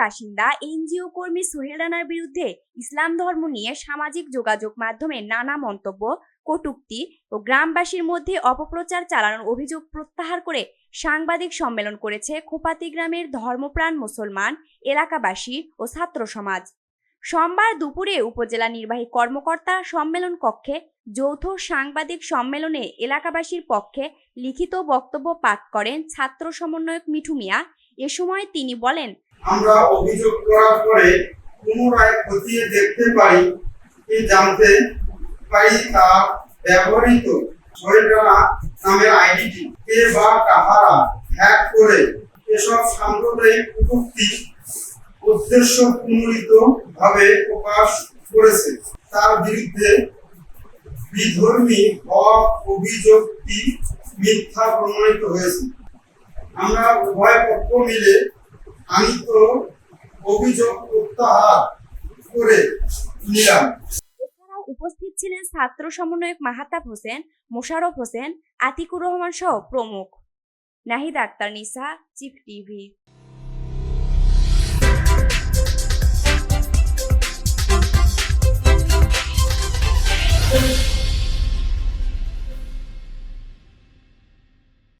বাসিন্দা এনজিও কর্মী সোহেল রানার বিরুদ্ধে ইসলাম ধর্ম নিয়ে সামাজিক যোগাযোগ মাধ্যমে নানা মন্তব্য, কটুক্তি ও গ্রামবাসীর মধ্যে অপপ্রচার চালানোর অভিযোগ প্রত্যাহার করে সাংবাদিক সম্মেলন করেছে খোপাতি গ্রামের ধর্মপ্রাণ মুসলমান, এলাকাবাসী ও ছাত্র সমাজ। সোমবার দুপুরে উপজেলা নির্বাহী কর্মকর্তা সম্মেলন কক্ষে যৌথ সাংবাদিক সম্মেলনে এলাকাবাসীর পক্ষে লিখিত বক্তব্য পাঠ করেন ছাত্র সমন্বয়ক মিঠু মিয়া। এ সময় তিনি বলেন আমরা অভিযোগ করার পরে পুনরায় খতিয়ে দেখতে পারি কি জানতে পারি তা ব্যবহৃত শহীদরা নামের আইডিটি কে বা কাহারা হ্যাক করে এসব সাম্প্রদায়িক কটূক্তি উদ্দেশ্য প্রণোদিত ভাবে প্রকাশ করেছে। তার বিরুদ্ধে বিধর্মী হওয়া অভিযোগটি মিথ্যা প্রমাণিত হয়েছে। আমরা উভয় পক্ষ মিলে আনিত অভিযোগ প্রত্যাহার করে নিলাম। এছাড়াও উপস্থিত ছিলেন ছাত্র সমন্বয়ক মাহাতাব হোসেন মোশাররফ হোসেন, আতিকুর রহমান সহ প্রমুখ। নাহিদ আক্তার নিসা, চিফ টিভি।